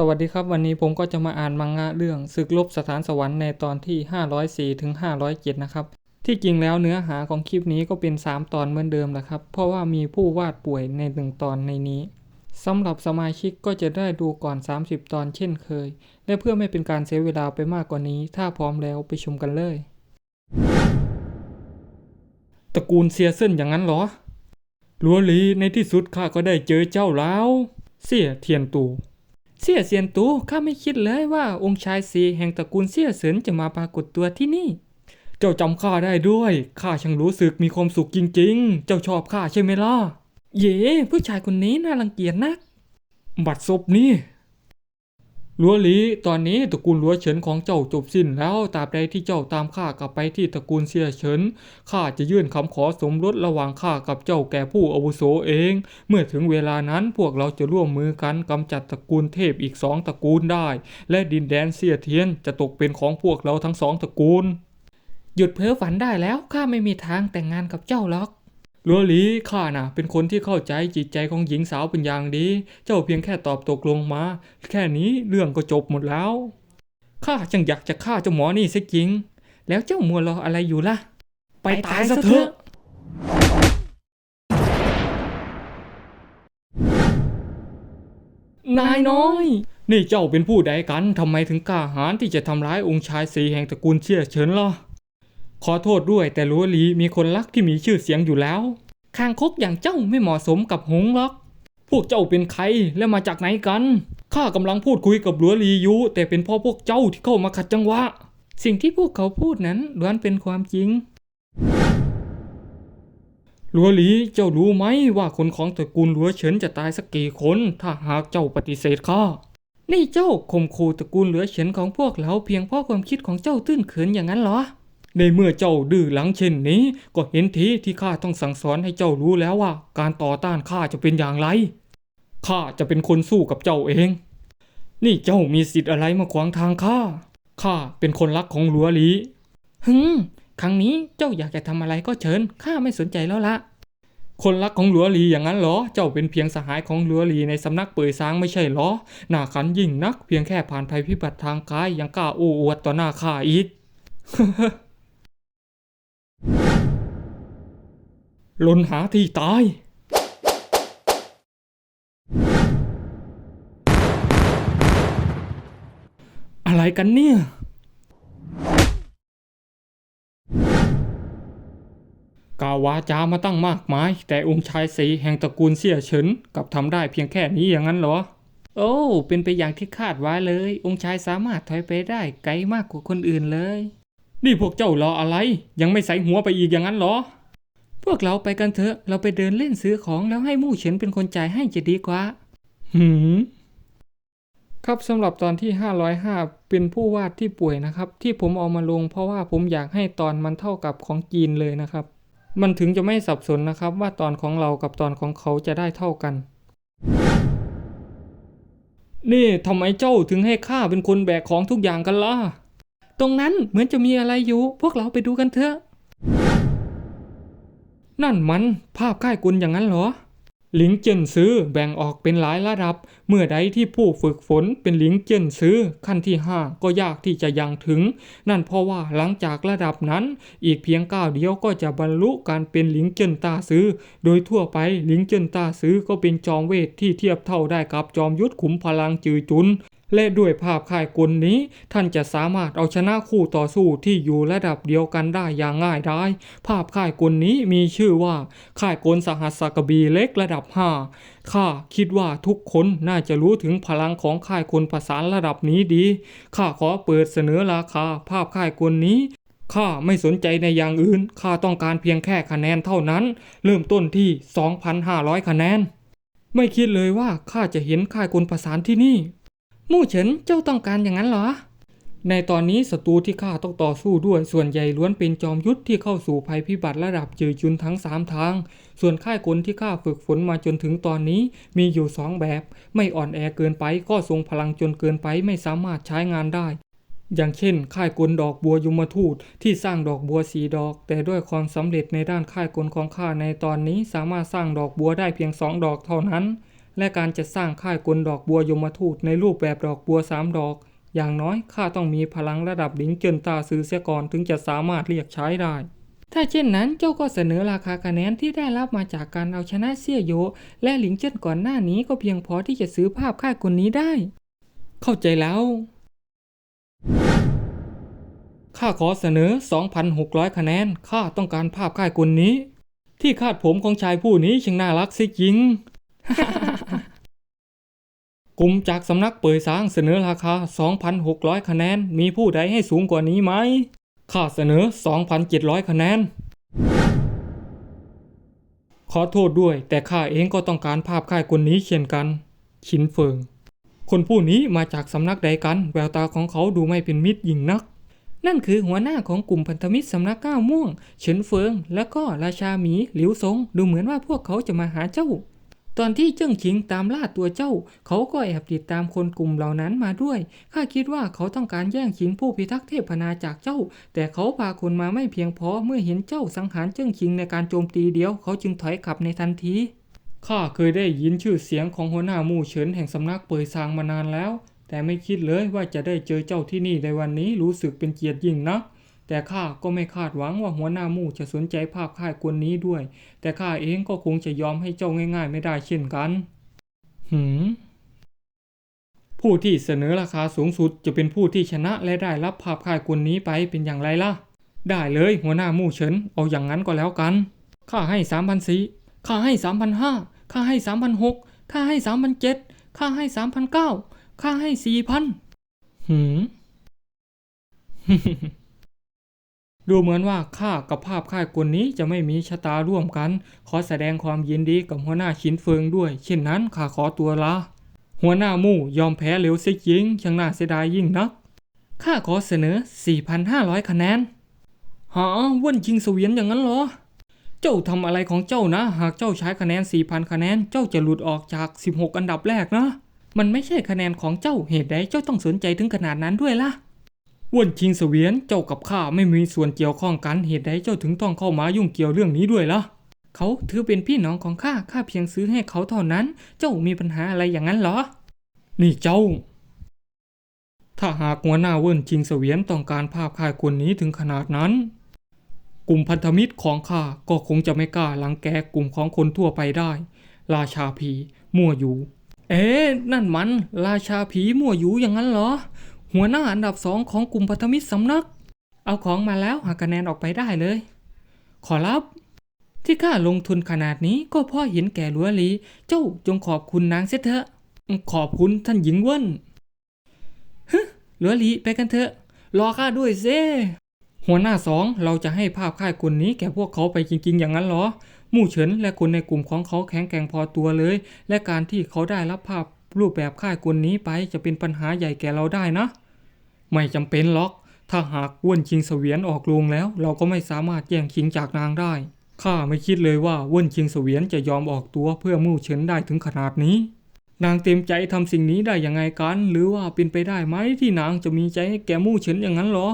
สวัสดีครับวันนี้ผมก็จะมาอ่านมังงะเรื่องศึกลบสถานสวรรค์ในตอนที่ 504ถึง507 นะครับ ที่จริงแล้วเนื้อหาของคลิปนี้ก็เป็น 3 ตอนเหมือนเดิมแหละครับ เพราะว่ามีผู้วาดป่วยใน 1 ตอนในนี้สำหรับสมาชิกก็จะได้ดูก่อน 30 ตอนเช่นเคย และเพื่อไม่เป็นการเสียเวลาไปมากกว่านี้ ถ้าพร้อมแล้วไปชมกันเลยตระกูลเซียเซินอย่างนั้นเหรอลัวลีในที่สุดข้าก็ได้เจอเจ้าแล้ว เสี่ยเทียนตู เสี่ยเซียนตูข้าไม่คิดเลยว่าองค์ชายสีแห่งตระกูลเสี่ยเสินจะมาปรากฏตัวที่นี่ เจ้าจำข้าได้ด้วยข้าช่างรู้สึกมีความสุขจริงๆ เจ้าชอบข้าใช่ไหมล่ะ เย่ผู้ชายคนนี้น่ารังเกียจนัก บัดซบนี่ ลัวหลีตอนนี้ตระกูลลัวเฉินของเจ้าจบสิ้นแล้วตราบใดที่เจ้าตามข้ากลับไปที่ตระกูลเสียเฉินข้าจะยื่นคำขอสมรสระหว่างข้ากับเจ้าแก่ผู้อาวุโสเอง เมื่อถึงเวลานั้นพวกเราจะร่วมมือกันกำจัดตระกูลเทพอีกสองตระกูลได้ และดินแดนเสียเทียนจะตกเป็นของพวกเราทั้งสองตระกูล หยุดเพ้อฝันได้แล้วข้าไม่มีทางแต่งงานกับเจ้าหรอก ลัวหลีข้าน่ะ เป็นคนที่เข้าใจจิตใจของหญิงสาวเป็นอย่างดี เจ้าเพียงแค่ตอบตกลงมา แค่นี้เรื่องก็จบหมดแล้ว ข้าจังอยากจะฆ่าเจ้าหมอนี่เสียจริง แล้วเจ้ามัวรออะไรอยู่ล่ะ ไปตายซะเถอะนายน้อย นี่เจ้าเป็นผู้ใดกันทำไมถึงกล้าหาญที่จะทำร้ายองค์ชายสีแห่งตระกูลเชี่ยเฉินล่ะ ขอโทษด้วยแต่ลัวลีมีคนรักที่มีชื่อเสียงอยู่แล้วคางคกอย่างเจ้าไม่เหมาะสมกับหงหรอก พวกเจ้าเป็นใครและมาจากไหนกัน ข้ากำลังพูดคุยกับหลัวลีอยู่แต่เป็นพ่อพวกเจ้าที่เข้ามาขัดจังหวะ สิ่งที่พวกเขาพูดนั้นล้วนเป็นความจริงหลัวหลีเจ้ารู้ไหมว่าคนของตระกูลหลัวเฉินจะตายสักกี่คน ถ้าหากเจ้าปฏิเสธข้า นี่เจ้าข่มขู่ตระกูลเหลือเฉินของพวกเราเพียงเพราะความคิดของเจ้าตื้นเขินอย่างนั้นเหรอ ในเมื่อเจ้าดื้อหลังเช่นนี้ ก็เห็นทีที่ข้าต้องสั่งสอนให้เจ้ารู้แล้วว่า การต่อต้านข้าจะเป็นอย่างไรข้าจะเป็นคนสู้กับเจ้าเอง นี่เจ้ามีสิทธิ์อะไรมาขวางทางข้าข้าเป็นคนรักของหลัวหลีฮึมครั้งนี้เจ้าอยากจะทำอะไรก็เชิญข้าไม่สนใจแล้วละคนรักของหลัวหลีอย่างนั้นเหรอ เจ้าเป็นเพียงสหายของหลัวหลีในสำนักเปิดซางไม่ใช่เหรอ หน้าขันยิ่งนักเพียงแค่ผ่านภัยพิบัติทางกายยังกล้าโอ้อวดต่อหน้าข้าอีก ลนหาที่ตาย อะไรกันเนี่ย กาวาจามาตั้งมากมาย แต่องค์ชายสีแห่งตระกูลเสี่ยเฉินกับทำได้เพียงแค่นี้อย่างนั้นเหรอ โอ้ เป็นไปอย่างที่คาดไว้เลย องค์ชายสามารถถอยไปได้ไกลมากกว่าคนอื่นเลย นี่พวกเจ้ารออะไร ยังไม่ใส่หัวไปอีกอย่างนั้นเหรอ พวกเราไปกันเถอะ เราไปเดินเล่นซื้อของแล้วให้มู่เฉินเป็นคนจ่ายให้จะดีกว่า หืม ครับสำหรับตอนที่ 505 เป็นผู้วาดที่ป่วยนะครับ ที่ผมเอามาลงเพราะว่าผมอยากให้ตอนมันเท่ากับของจีนเลยนะครับ มันถึงจะไม่สับสนนะครับ ว่าตอนของเรากับตอนของเขาจะได้เท่ากันนี่ทำไมเจ้าถึงให้ข้าเป็นคนแบกของทุกอย่างกันล่ะ ตรงนั้นเหมือนจะมีอะไรอยู่ พวกเราไปดูกันเถอะ นั่นมันภาพค่ายกุลอย่างนั้นเหรอ หลิงเจินซื้อแบ่งออกเป็นหลายระดับ เมื่อใดที่ผู้ฝึกฝนเป็นหลิงเจินซื้อขั้นที่ 5 ก็ยากที่จะยังถึง นั่นเพราะว่าหลังจากระดับนั้น อีกเพียงก้าวเดียวก็จะบรรลุการเป็นหลิงเจินตาซื้อ โดยทั่วไปหลิงเจินตาซื้อก็เป็นจอมเวทที่เทียบเท่าได้กับจอมยุทธขุมพลังจือจุน และด้วยภาพค่ายกลนี้ ท่านจะสามารถเอาชนะคู่ต่อสู้ที่อยู่ระดับเดียวกันได้อย่างง่ายได้ภาพค่ายกลนี้มีชื่อว่าค่ายกลสหัสสกบีเล็กระดับ 5 ข้าคิดว่าทุกคนน่าจะรู้ถึงพลังของค่ายกลประสานระดับนี้ดี ข้าขอเปิดเสนอราคาภาพค่ายกลนี้ข้าไม่สนใจในอย่างอื่น ข้าต้องการเพียงแค่คะแนนเท่านั้น เริ่มต้นที่ 2,500 คะแนน ไม่คิดเลยว่าข้าจะเห็นค่ายกลประสานที่นี่ มู่เฉินเจ้าต้องการอย่างนั้นเหรอ ในตอนนี้ศัตรูที่ข้าต้องต่อสู้ด้วยส่วนใหญ่ล้วนเป็นจอมยุทธที่เข้าสู่ภัยพิบัติระดับจือจุนทั้ง3ทาง ส่วนค่ายกลที่ข้าฝึกฝนมาจนถึงตอนนี้มีอยู่2แบบ ไม่อ่อนแอเกินไปก็ทรงพลังจนเกินไปไม่สามารถใช้งานได้อย่างเช่น ค่ายกลดอกบัวยมทูตที่สร้างดอกบัวสีดอก แต่ด้วยความสำเร็จในด้านค่ายกลของข้าในตอนนี้สามารถสร้างดอกบัวได้เพียงสองดอกเท่านั้น และการจะสร้างค่ายกลดอกบัวยมทูตในรูปแบบดอกบัวสามดอก อย่างน้อยข้าต้องมีพลังระดับหลิงเจินตาซื้อเสียก่อนถึงจะสามารถเรียกใช้ได้ถ้าเช่นนั้นเจ้าก็เสนอราคาคะแนนที่ได้รับมาจากการเอาชนะเสี่ยโย และหลิงเจิ้นก่อนหน้านี้ก็เพียงพอที่จะซื้อภาพค่ายคนนี้ได้ เข้าใจแล้ว ข้าขอเสนอ 2,600 คะแนน ข้าต้องการภาพค่ายคนนี้ ที่คาดผมของชายผู้นี้ช่างน่ารักสิจริง กลุ่มจากสำนักเปิดสร้างเสนอราคา 2,600 คะแนน มีผู้ใดให้สูงกว่านี้ไหม ข้าเสนอ 2,700 คะแนน ขอโทษด้วย แต่ข้าเองก็ต้องการภาพค่ายคนนี้เช่นกัน ชินเฟิง คนผู้นี้มาจากสำนักใดกัน แววตาของเขาดูไม่เป็นมิตรยิ่งนัก นั่นคือหัวหน้าของกลุ่มพันธมิตรสำนักก้าวม่วง เฉินเฟิง และก็ราชาหมีหลิวซง ดูเหมือนว่าพวกเขาจะมาหาเจ้า ตอนที่เจิ้งชิงตามล่าตัวเจ้า เขาก็แอบติดตามคนกลุ่มเหล่านั้นมาด้วย ข้าคิดว่าเขาต้องการแย่งชิงผู้พิทักษ์เทพนาจากเจ้า แต่เขาพาคนมาไม่เพียงพอ เมื่อเห็นเจ้าสังหารเจิ้งชิงในการโจมตีเดียว เขาจึงถอยกลับในทันที ข้าเคยได้ยินชื่อเสียงของหัวหน้ามู่เฉินแห่งสำนักเปิดซางมานานแล้ว แต่ไม่คิดเลยว่าจะได้เจอเจ้าที่นี่ในวันนี้รู้สึกเป็นเกียรติยิ่งนัก แต่ข้าก็ไม่คาดหวังว่าหัวหน้ามู่จะสนใจภาพค่ายกวนนี้ด้วย แต่ข้าเองก็คงจะยอมให้เจ้าง่าย ๆ ไม่ได้เช่นกัน หืม ผู้ที่เสนอราคาสูงสุดจะเป็นผู้ที่ชนะและได้รับภาพค่ายกวนนี้ไปเป็นอย่างไรล่ะ ได้เลยหัวหน้ามู่เฉิน เอาอย่างนั้นก็แล้วกัน ข้าให้สามพันสี่ข้าให้สามพันห้าข้าให้สามพันหกข้าให้สามพันเจ็ดข้าให้สามพันเก้าข้าให้สี่พันหืม ดูเหมือนว่าข้ากับภาพค่ายกลนี้จะไม่มีชะตาร่วมกัน ขอแสดงความยินดีกับหัวหน้าชินเฟิงด้วย เช่นนั้นข้าขอตัวลา หัวหน้ามู่ยอมแพ้เร็วเสียจริงช่างน่าเสียดายยิ่งนัก ข้าขอเสนอ 4,500 คะแนน หาว่นชิงเสวียนอย่างนั้นเหรอ เจ้าทำอะไรของเจ้านะ หากเจ้าใช้คะแนน 4,000 คะแนน เจ้าจะหลุดออกจาก 16 อันดับแรกนะ มันไม่ใช่คะแนนของเจ้า เหตุใดเจ้าต้องสนใจถึงขนาดนั้นด้วยล่ะ ว่นชิงเสวียนเจ้ากับข้าไม่มีส่วนเกี่ยวข้องกันเหตุใดเจ้าถึงต้องเข้ามายุ่งเกี่ยวเรื่องนี้ด้วยล่ะเขาถือเป็นพี่น้องของข้าข้าเพียงซื้อให้เขาเท่านั้น เจ้ามีปัญหาอะไรอย่างนั้นเหรอ นี่เจ้า ถ้าหากหัวหน้าเวินชิงเสวียนต้องการภาพค่ายคนนี้ถึงขนาดนั้น กลุ่มพันธมิตรของข้าก็คงจะไม่กล้าลังแกกลุ่มของคนทั่วไปได้ ราชาผีมั่วอยู่ เอ๊ะนั่นมัน ราชาผีมั่วอยู่อย่างนั้นเหรอ หัวหน้าอันดับสองของกลุ่มพันธมิตรสำนัก เอาของมาแล้วหาคะแนนออกไปได้เลย ขอรับ ที่ข้าลงทุนขนาดนี้ก็เพราะเห็นแก่ลัวลี เจ้าจงขอบคุณนางเสียเถอะ ขอบคุณท่านหญิงเว่นฮึลัวลีไปกันเถอะ รอข้าด้วยเซหัวหน้าสองเราจะให้ภาพค่ายคนนี้แก่พวกเขาไปจริงๆ อย่างนั้นเหรอ มู่เฉินและคนในกลุ่มของเขาแข็งแกร่งพอตัวเลย และการที่เขาได้รับภาพ รูปแบบค่ายคนนี้ไปจะเป็นปัญหาใหญ่แก่เราได้นะ ไม่จำเป็นหรอก ถ้าหากอ้วนชิงเสวียนออกโรงแล้ว เราก็ไม่สามารถแย่งชิงจากนางได้ ข้าไม่คิดเลยว่าอ้วนชิงเสวียนจะยอมออกตัวเพื่อมู่เฉินได้ถึงขนาดนี้ นางเต็มใจทำสิ่งนี้ได้ยังไงกัน หรือว่าเป็นไปได้ไหมที่นางจะมีใจให้แก่มู่เฉินอย่างนั้นเหรอ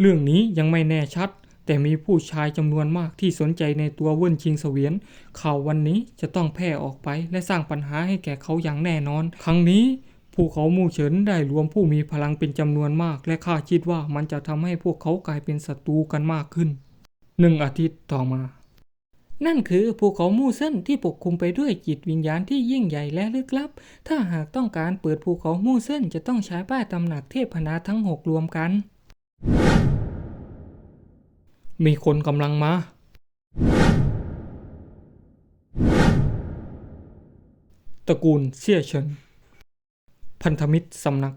เรื่องนี้ยังไม่แน่ชัด แต่มีผู้ชายจำนวนมากที่สนใจในตัวเว่นชิงเสวียน ข่าววันนี้จะต้องแพร่ออกไปและสร้างปัญหาให้แก่เขาอย่างแน่นอน ครั้งนี้ภูเขามู่เฉินได้รวมผู้มีพลังเป็นจำนวนมาก และข้าคิดว่ามันจะทำให้พวกเขากลายเป็นศัตรูกันมากขึ้นหนึ่งอาทิตย์ต่อมา นั่นคือภูเขามู่เส้นที่ปกคลุมไปด้วยจิตวิญญาณที่ยิ่งใหญ่และลึกลับ ถ้าหากต้องการเปิดภูเขามู่เส้นจะต้องใช้ป้ายตำหนักเทพนาทั้งหกรวมกัน มีคนกำลังมา ตระกูลเสี่ยเฉิน พันธมิตรสำนัก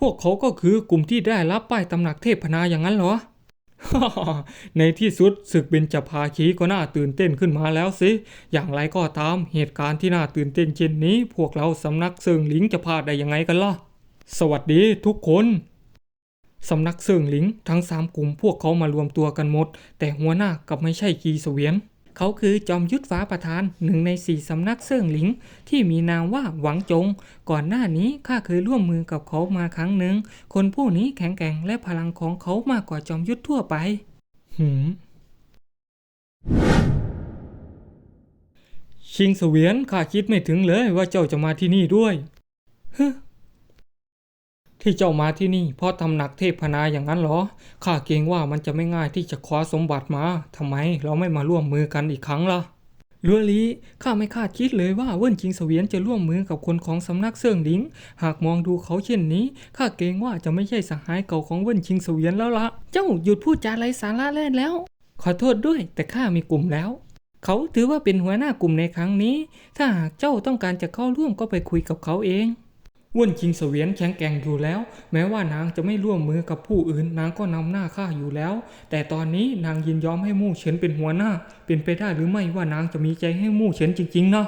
พวกเขาก็คือกลุ่มที่ได้รับป้ายตำหนักเทพนาอย่างนั้นเหรอ ในที่สุดศึกเบญจภาคีก็น่าตื่นเต้นขึ้นมาแล้วสิ อย่างไรก็ตามเหตุการณ์ที่น่าตื่นเต้นเช่นนี้ พวกเราสำนักเซิงหลิงจะพลาดได้ยังไงกันล่ะ สวัสดีทุกคน สำนักเซิงหลิงทั้งสามกลุ่มพวกเขามารวมตัวกันหมด แต่หัวหน้ากับไม่ใช่กีเสวียน เขาคือจอมยุทธฟ้าประธานหนึ่งในสี่สำนักเซิงหลิง ที่มีนามว่าหวังจง ก่อนหน้านี้ข้าเคยร่วมมือกับเขามาครั้งหนึ่ง คนผู้นี้แข็งแกร่งและพลังของเขามากกว่าจอมยุทธทั่วไป หืมชิงเสวียนข้าคิดไม่ถึงเลยว่าเจ้าจะมาที่นี่ด้วยฮึ ที่เจ้ามาที่นี่ เพราะตำหนักเทพนาอย่างนั้นเหรอ ข้าเกรงว่ามันจะไม่ง่ายที่จะคว้าสมบัติมาทำไมเราไม่มาร่วมมือกันอีกครั้งล่ะลัวลีข้าไม่คาดคิดเลยว่าเวิ้นชิงเสวียนจะร่วมมือกับคนของสำนักเสื่องหลิง หากมองดูเขาเช่นนี้ ข้าเกรงว่าจะไม่ใช่สหายเก่าของเวิ้นชิงเสวียนแล้วละ เจ้าหยุดพูดจาไร้สาระเล่นแล้ว ขอโทษด้วยแต่ข้ามีกลุ่มแล้ว เขาถือว่าเป็นหัวหน้ากลุ่มในครั้งนี้ ถ้าหากเจ้าต้องการจะเข้าร่วมก็ไปคุยกับเขาเอง ว่นชิงเสวียนแข็งแกร่งอยู่แล้ว แม้ว่านางจะไม่ร่วมมือกับผู้อื่น นางก็นำหน้าข้าอยู่แล้ว แต่ตอนนี้นางยินยอมให้มู่เฉินเป็นหัวหน้า เป็นไปได้หรือไม่ว่านางจะมีใจให้มู่เฉินจริงๆนะ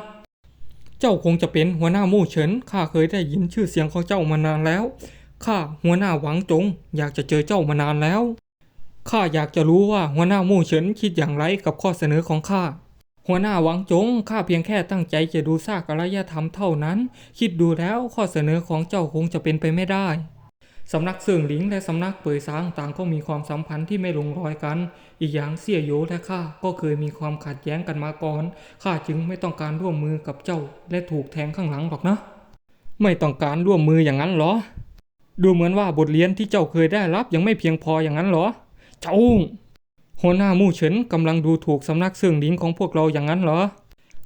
เจ้าคงจะเป็นหัวหน้ามู่เฉินข้าเคยได้ยินชื่อเสียงของเจ้ามานานแล้วข้าหัวหน้าหวังจง อยากจะเจอเจ้ามานานแล้วข้าอยากจะรู้ว่าหัวหน้ามู่เฉินคิดอย่างไรกับข้อเสนอของข้า หัวหน้าหวังจง ข้าเพียงแค่ตั้งใจจะดูซากอารยธรรมเท่านั้น คิดดูแล้วข้อเสนอของเจ้าคงจะเป็นไปไม่ได้ สำนักเสื่องหลิงและสำนักเปยซางต่างก็มีความสัมพันธ์ที่ไม่ลงรอยกัน อีกอย่างเสี่ยโยและข้าก็เคยมีความขัดแย้งกันมาก่อน ข้าจึงไม่ต้องการร่วมมือกับเจ้าและถูกแทงข้างหลังหรอกนะ ไม่ต้องการร่วมมืออย่างนั้นเหรอ ดูเหมือนว่าบทเรียนที่เจ้าเคยได้รับยังไม่เพียงพออย่างนั้นเหรอ เจ้า หัวหน้ามู่เฉินกำลังดูถูกสำนักเสื่องหลิงของพวกเราอย่างนั้นเหรอ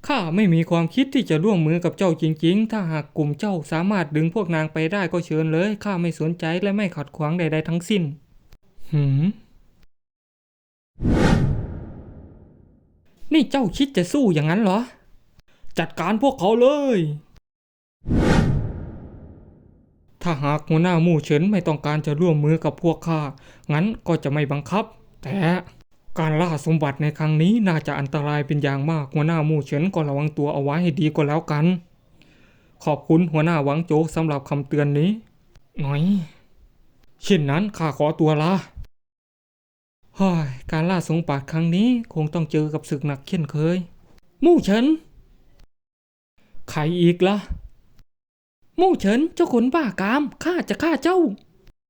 ข้าไม่มีความคิดที่จะร่วมมือกับเจ้าจริงๆ ถ้าหากกลุ่มเจ้าสามารถดึงพวกนางไปได้ก็เชิญเลย ข้าไม่สนใจและไม่ขัดขวางใดๆทั้งสิ้น หืม นี่เจ้าคิดจะสู้อย่างนั้นเหรอ จัดการพวกเขาเลย ถ้าหากหัวหน้ามู่เฉินไม่ต้องการจะร่วมมือกับพวกข้า งั้นก็จะไม่บังคับ แต่ การล่าสมบัติในครั้งนี้น่าจะอันตรายเป็นอย่างมากหัวหน้ามู่เฉินก็ระวังตัวเอาไว้ให้ดีก็แล้วกัน ขอบคุณหัวหน้าหวังโจสำหรับคำเตือนนี้หน่อย เช่นนั้นข้าขอตัวลาเฮ้ยการล่าสมบัติครั้งนี้คงต้องเจอกับศึกหนักเช่นเคย มู่เฉินใครอีกล่ะ มู่เฉินเจ้าขนบ้ากามข้าจะฆ่าเจ้า